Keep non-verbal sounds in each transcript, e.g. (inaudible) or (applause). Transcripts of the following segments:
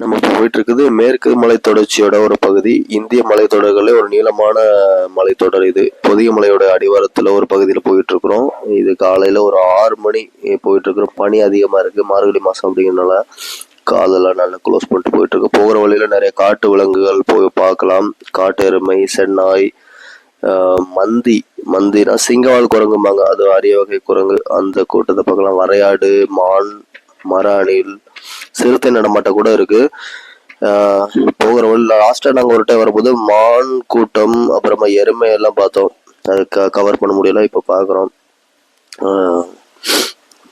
நம்ம இப்போ போயிட்டு இருக்குது மேற்கு மலைத்தொடர்ச்சியோட ஒரு பகுதி இந்திய மலைத்தொடர்களே ஒரு நீளமான மலைத்தொடர் இது. பொதிய மலையோட அடிவாரத்துல ஒரு பகுதியில் போயிட்டு இருக்கிறோம் இது காலையில ஒரு ஆறு மணி போயிட்டு இருக்கிறோம் பனி அதிகமா இருக்கு. மார்கழி மாசம் அப்படிங்கிறனால காதெல்லாம் நல்லா க்ளோஸ் பண்ணிட்டு போயிட்டு இருக்கு போகிற வழியில நிறைய காட்டு விலங்குகள் போய் பார்க்கலாம். காட்டு எருமை சென்னாய் மந்தி மந்தினா சிங்கவால் குரங்கும்பாங்க. அது அரிய வகை குரங்கு. அந்த கூட்டத்தை பார்க்கலாம். வரையாடு மான் மர அணில் சிறுத்தை நடமாட்டம் கூட இருக்கு. போகிற வழியில் லாஸ்ட்டாக நாங்கள் ஒரு டைம் வரும்போது மான் கூட்டம் அப்புறமா எருமை எல்லாம் பார்த்தோம். அது க கவர் பண்ண முடியல இப்போ பார்க்குறோம்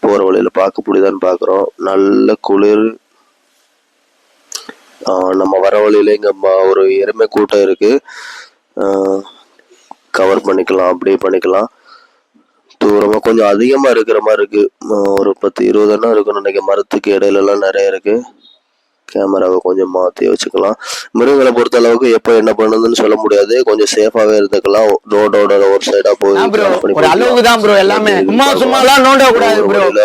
போகிற வழியில் பார்க்க முடியுதான்னு பார்க்குறோம் நல்ல குளிர். நம்ம வர வழியில இங்கே ஒரு எருமை கூட்டம் இருக்குது கவர் பண்ணிக்கலாம் அப்படியே பண்ணிக்கலாம். தூரமா கொஞ்சம் அதிகமா இருக்கிற மாதிரி இருக்கு. ஆஹ் ஒரு பத்து இருபது எண்ணம் இருக்கும்னு நினைக்கிறேன். மரத்துக்கு இடையில எல்லாம் நிறைய இருக்கு. கேமராவை கொஞ்சம் மாத்தி வச்சுக்கலாம். மிருகங்களை பொறுத்த அளவுக்கு எப்போ என்ன பண்ணுதுன்னு சொல்ல முடியாது. கொஞ்சம் சேஃபாவே இருந்துக்கலாம். ரோடோட ஒரு சைடா போய் எல்லாமே. சும்மா பார்க்கலாம். சும்மா எல்லாம் நோண்ட கூடாது ப்ரோ வழியில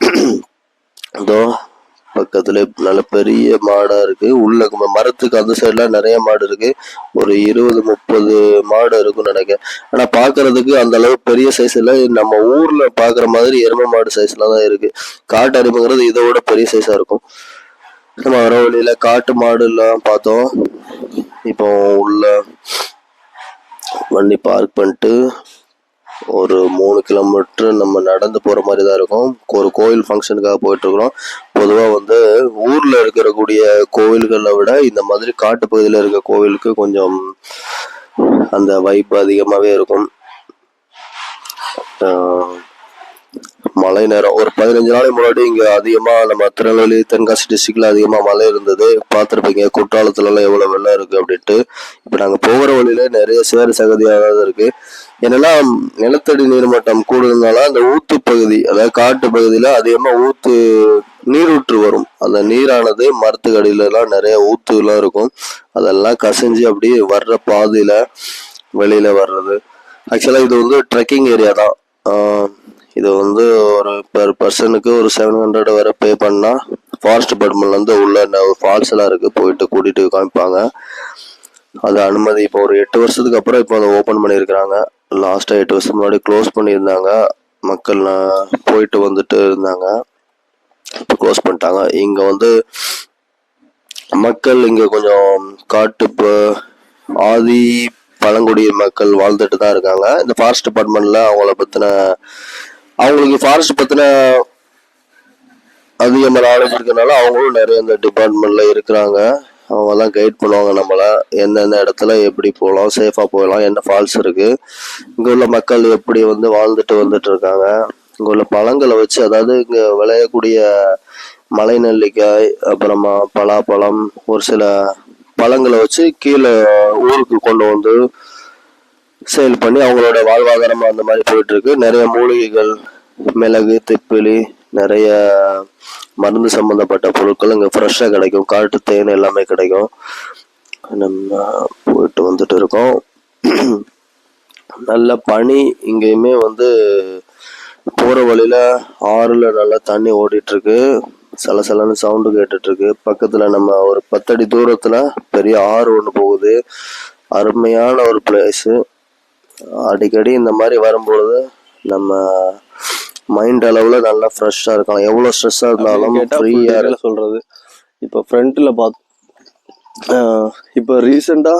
(clears throat) இதோ பக்கத்துல நல்ல பெரிய மாடா இருக்கு. உள்ள மரத்துக்கு அந்த சைடுல நிறைய மாடு இருக்கு. ஒரு இருபது முப்பது மாடு இருக்கும்னு நினைக்கிறேன். ஆனா பாக்குறதுக்கு அந்த அளவு பெரிய சைஸ்ல நம்ம ஊர்ல பாக்குற மாதிரி எருமை மாடு சைஸ்ல தான் இருக்கு. காட்டு அருமைங்கிறது இதை விட பெரிய சைஸா இருக்கும். நம்ம வர வழியில காட்டு மாடு எல்லாம் பார்த்தோம். இப்போ உள்ள வண்டி பார்க் பண்ணிட்டு ஒரு மூணு கிலோமீட்டர் நம்ம நடந்து போற மாதிரி தான் இருக்கும். ஒரு கோயில் ஃபங்க்ஷனுக்காக போயிட்டு பொதுவாக வந்து ஊரில் இருக்கக்கூடிய கோவில்களை விட இந்த மாதிரி காட்டு பகுதியில் இருக்க கோவிலுக்கு கொஞ்சம் அந்த வைப்பு அதிகமாகவே இருக்கும். மழை நேரம். ஒரு பதினஞ்சு நாளைக்கு முன்னாடி இங்க அதிகமா நம்ம திருநெல்வேலி தென்காசி டிஸ்ட்ரிக்ட்ல அதிகமா மழை இருந்தது. பார்த்துருப்பீங்க குற்றாலத்துல எல்லாம் எவ்வளவு வெள்ளம் இருக்கு அப்படின்ட்டு. இப்ப நாங்க போகிற வழியில நிறைய சேறு சகதியாக இருக்கு. என்னன்னா நிலத்தடி நீர்மட்டம் கூடுதுனால அந்த ஊத்து பகுதி அதாவது காட்டு பகுதியில அதிகமா ஊத்து நீரூற்று வரும். அந்த நீரானது மரத்துக்கு நிறைய ஊத்துலாம் இருக்கும். அதெல்லாம் கசிஞ்சு அப்படியே வர்ற பாதையில் வெளியில் வர்றது. ஆக்சுவலாக இது வந்து ட்ரெக்கிங் ஏரியா தான். இது வந்து ஒரு பெர் பர்சனுக்கு ஒரு செவன் ஹண்ட்ரட் வரை பே பண்ணால் ஃபாரஸ்ட் டிபார்ட்மெண்ட்லேருந்து உள்ள ஃபால்ஸ் எல்லாம் இருக்குது போயிட்டு கூட்டிகிட்டு காமிப்பாங்க. அது அனுமதி இப்போ ஒரு எட்டு வருஷத்துக்கு அப்புறம் இப்போ அதை ஓப்பன் பண்ணியிருக்கிறாங்க. லாஸ்ட்டாக எட்டு வருஷம் முன்னாடி க்ளோஸ் பண்ணியிருந்தாங்க. மக்கள் போயிட்டு வந்துட்டு இருந்தாங்க. இப்போ க்ளோஸ் பண்ணிட்டாங்க. இங்கே வந்து மக்கள் இங்கே கொஞ்சம் காட்டு ஆதி பழங்குடி மக்கள் வாழ்ந்துட்டு தான் இருக்காங்க. இந்த ஃபாரஸ்ட் டிபார்ட்மெண்ட்ல அவங்கள பற்றின அவங்களுக்கு ஃபாரஸ்ட் பற்றின அதிகமாக நாலேஜ் இருக்கிறதுனால அவங்களும் நிறைய இந்த டிபார்ட்மெண்ட்ல இருக்கிறாங்க. அவங்க தான் கைட் பண்ணுவாங்க நம்மளை. எந்தெந்த இடத்துல எப்படி போகலாம் சேஃபாக போகலாம் என்ன ஃபால்ஸ் இருக்குது இங்கே உள்ள மக்கள் எப்படி வந்து வாழ்ந்துட்டு வந்துட்டு இருக்காங்க. இங்கே உள்ள பழங்களை வச்சு அதாவது இங்கே விளையக்கூடிய மலை நெல்லிக்காய் அப்புறமா பலாப்பழம் ஒரு சில பழங்களை வச்சு கீழே ஊருக்கு கொண்டு வந்து சேல் பண்ணி அவங்களோட வாழ்வாதாரமாக அந்த மாதிரி போயிட்டுருக்கு. நிறைய மூலிகைகள் மிளகு திப்பிலி நிறைய மருந்து சம்மந்தப்பட்ட பொருட்கள் இங்கே ஃப்ரெஷ்ஷாக கிடைக்கும். காட்டு தேன் எல்லாமே கிடைக்கும். நம்ம போயிட்டு வந்துட்டு இருக்கோம். நல்ல பனி இங்கேயுமே வந்து போற வழியில ஆறுல நல்லா தண்ணி ஓடிட்டு இருக்கு சலசலன்னு சவுண்டு கேட்டுட்டு இருக்கு பக்கத்துல நம்ம ஒரு பத்தடி தூரத்துல பெரிய ஆறு ஒன்று போகுது. அருமையான ஒரு பிளேஸ் அடிக்கடி இந்த மாதிரி வரும்பொழுது நம்ம மைண்ட் அளவுல நல்லா ஃப்ரெஷ்ஷா இருக்கலாம் எவ்வளவு ஸ்ட்ரெஸ்ஸா இருந்தாலும் ஃப்ரீயா ஃப்ரீயா சொல்றது? இப்போ ஃப்ரண்ட்ல பார்த்து இப்போ ரீசெண்டா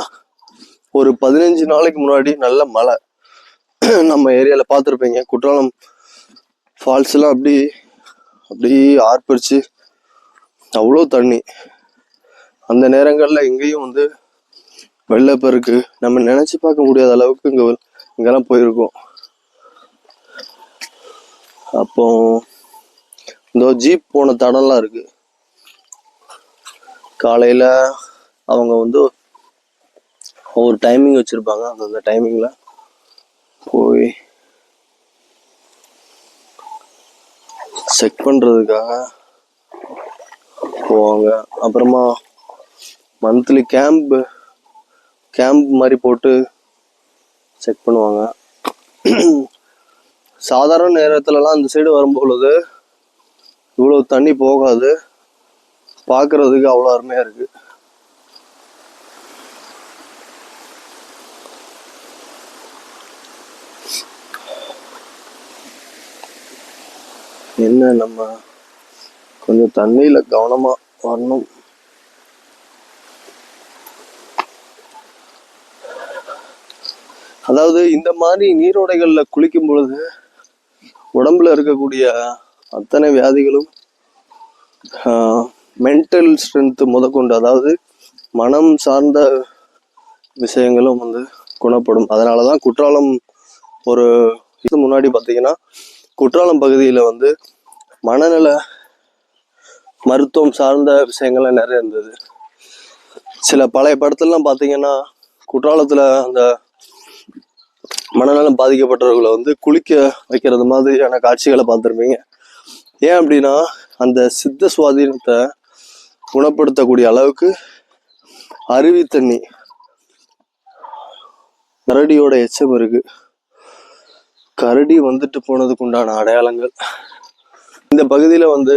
ஒரு பதினஞ்சு நாளைக்கு முன்னாடி நல்ல மழை. நம்ம ஏரியால பார்த்துருப்பீங்க. குற்றாலம் ஃபால்ஸ் எல்லாம் அப்படி அப்படியே ஆர்ப்பரிச்சு அவ்வளோ தண்ணி. அந்த நேரங்களில் எங்கேயும் வந்து வெள்ளப்பெருக்கு நம்ம நினச்சி பார்க்க முடியாத அளவுக்கு இங்கே இங்கெல்லாம் போயிருக்கோம். அப்போ இந்த ஜீப் போன தடம்லாம் இருக்கு. காலையில் அவங்க வந்து ஒரு டைமிங் வச்சுருப்பாங்க அந்த டைமிங்கில் போய் செக் பண்ணுறதுக்காக போவாங்க. அப்புறமா மந்த்லி கேம்ப் கேம்ப் மாதிரி போட்டு செக் பண்ணுவாங்க. சாதாரண நேரத்துலலாம் அந்த சைடு வரும்பொழுது இவ்வளோ தண்ணி போகாது. பார்க்குறதுக்கு அவ்வளோ அருமையாக இருக்குது என்ன நம்ம கொஞ்சம் தண்ணியில் கவனமாக வரணும். அதாவது இந்த மாதிரி நீரோடைகளில் குளிக்கும் பொழுது உடம்புல இருக்கக்கூடிய அத்தனை வியாதிகளும் மென்டல் ஸ்ட்ரென்த்து முதற்கொண்டு அதாவது மனம் சார்ந்த விஷயங்களும் வந்து குணப்படும். அதனால தான் குற்றாலம் ஒரு இது முன்னாடி பார்த்தீங்கன்னா குற்றாலம் பகுதியில் வந்து மனநல மருத்துவம் சார்ந்த விஷயங்கள்லாம் நிறைய இருந்தது. சில பழைய படத்துலலாம் பார்த்தீங்கன்னா குற்றாலத்தில் அந்த மனநலம் பாதிக்கப்பட்டவர்களை வந்து குளிக்க வைக்கிறது மாதிரியான காட்சிகளை பார்த்துருப்பீங்க. ஏன் அப்படின்னா அந்த சித்த சுவாதீனத்தை குணப்படுத்தக்கூடிய அளவுக்கு அருவி தண்ணி கரடியோட எச்சம் இருக்குது கரடி வந்துட்டு போனதுக்கு உண்டான அடையாளங்கள். இந்த பகுதியில் வந்து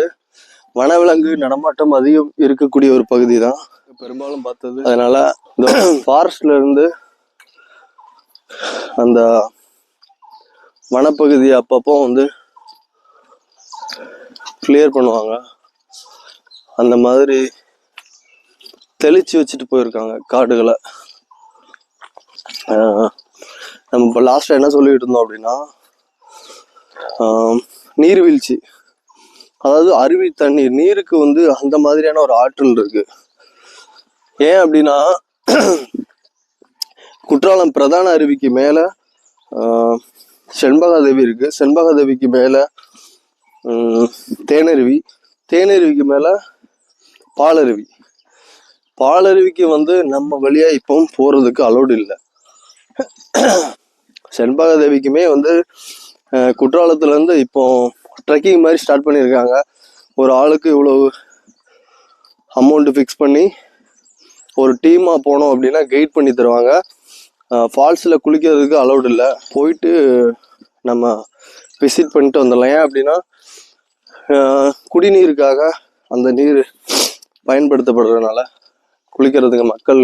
வனவிலங்கு நடமாட்டம் அதிகம் இருக்கக்கூடிய ஒரு பகுதி தான் பெரும்பாலும் பார்த்தது. அதனால இந்த ஃபாரஸ்ட்ல இருந்து அந்த வனப்பகுதி அப்பப்போ வந்து கிளியர் பண்ணுவாங்க. அந்த மாதிரி தெளிச்சு வச்சுட்டு போயிருக்காங்க காடுகளை. நம்ம இப்போ லாஸ்ட்டாக என்ன சொல்லிட்டு இருந்தோம் அப்படின்னா நீர்வீழ்ச்சி. அதாவது அருவி தண்ணீர் நீருக்கு வந்து அந்த மாதிரியான ஒரு ஆற்றல் இருக்கு. ஏன் அப்படின்னா குற்றாலம் பிரதான அருவிக்கு மேலே செண்பகாதேவி இருக்கு. செண்பகாதேவிக்கு மேலே தேனருவி. தேனருவிக்கு மேலே பாலருவி. பாலருவிக்கு வந்து நம்ம வழியாக இப்போ போகிறதுக்கு அலோடு இல்லை. செண்பகாதேவிக்குமே வந்து குற்றாலத்துலேருந்து இப்போ ட்ரெக்கிங் மாதிரி ஸ்டார்ட் பண்ணியிருக்காங்க. ஒரு ஆளுக்கு இவ்வளோ அமௌண்ட்டு ஃபிக்ஸ் பண்ணி ஒரு டீமாக போனோம் அப்படின்னா கைட் பண்ணி தருவாங்க. ஃபால்ஸில் குளிக்கிறதுக்கு அலௌட் இல்லை. போயிட்டு நம்ம விசிட் பண்ணிட்டு வந்துடலாம். ஏன் அப்படின்னா குடிநீருக்காக அந்த நீர் பயன்படுத்தப்படுறதுனால குளிக்கிறதுக்கு மக்கள்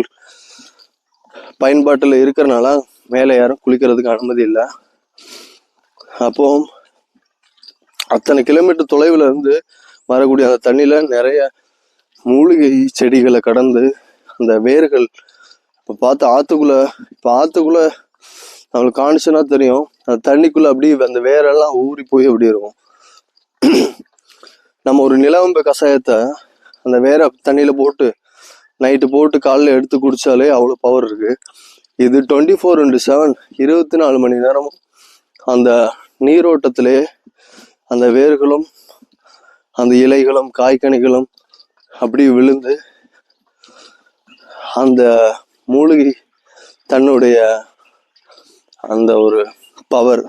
பயன்பாட்டில் இருக்கிறனால மேலே யாரும் குளிக்கிறதுக்கு அனுமதி இல்லை. அப்போ அத்தனை கிலோமீட்டர் தொலைவில் இருந்து வரக்கூடிய அந்த தண்ணியில் நிறைய மூலிகை செடிகளை கடந்து அந்த வேர்கள் இப்போ பார்த்து ஆற்றுக்குள்ளே இப்போ ஆற்றுக்குள்ளே நம்மளுக்கு காணிச்சுன்னா தெரியும். அந்த தண்ணிக்குள்ளே அப்படியே அந்த வேரெல்லாம் ஊறி போய் அப்படி இருக்கும். நம்ம ஒரு நிலவம்பு கஷாயத்தை அந்த வேரை தண்ணியில் போட்டு நைட்டு போட்டு காலைல எடுத்து குடித்தாலே அவ்வளோ பவர் இருக்குது இது டுவெண்ட்டி ஃபோர் இன்டு செவன் இருபத்தி நாலு மணி நேரமும் அந்த நீரோட்டத்திலே அந்த வேர்களும் அந்த இலைகளும் காய்கனிகளும் அப்படி விழுந்து அந்த மூலிகை தன்னுடைய அந்த ஒரு பவர்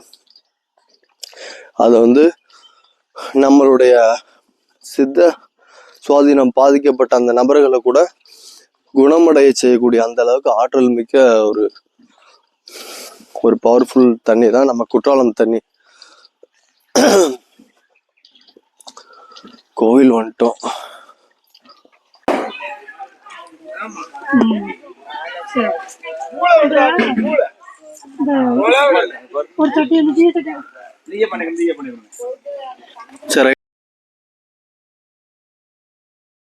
அதை வந்து நம்மளுடைய சித்த சுவாதீனம் பாதிக்கப்பட்ட அந்த நபர்களை கூட குணமடைய செய்யக்கூடிய அந்த அளவுக்கு ஆற்றல் மிக்க ஒரு ஒரு பவர்ஃபுல் தண்ணி தான் நம்ம குற்றாலம் தண்ணி. கோவில் வந்துட்டோம். சரி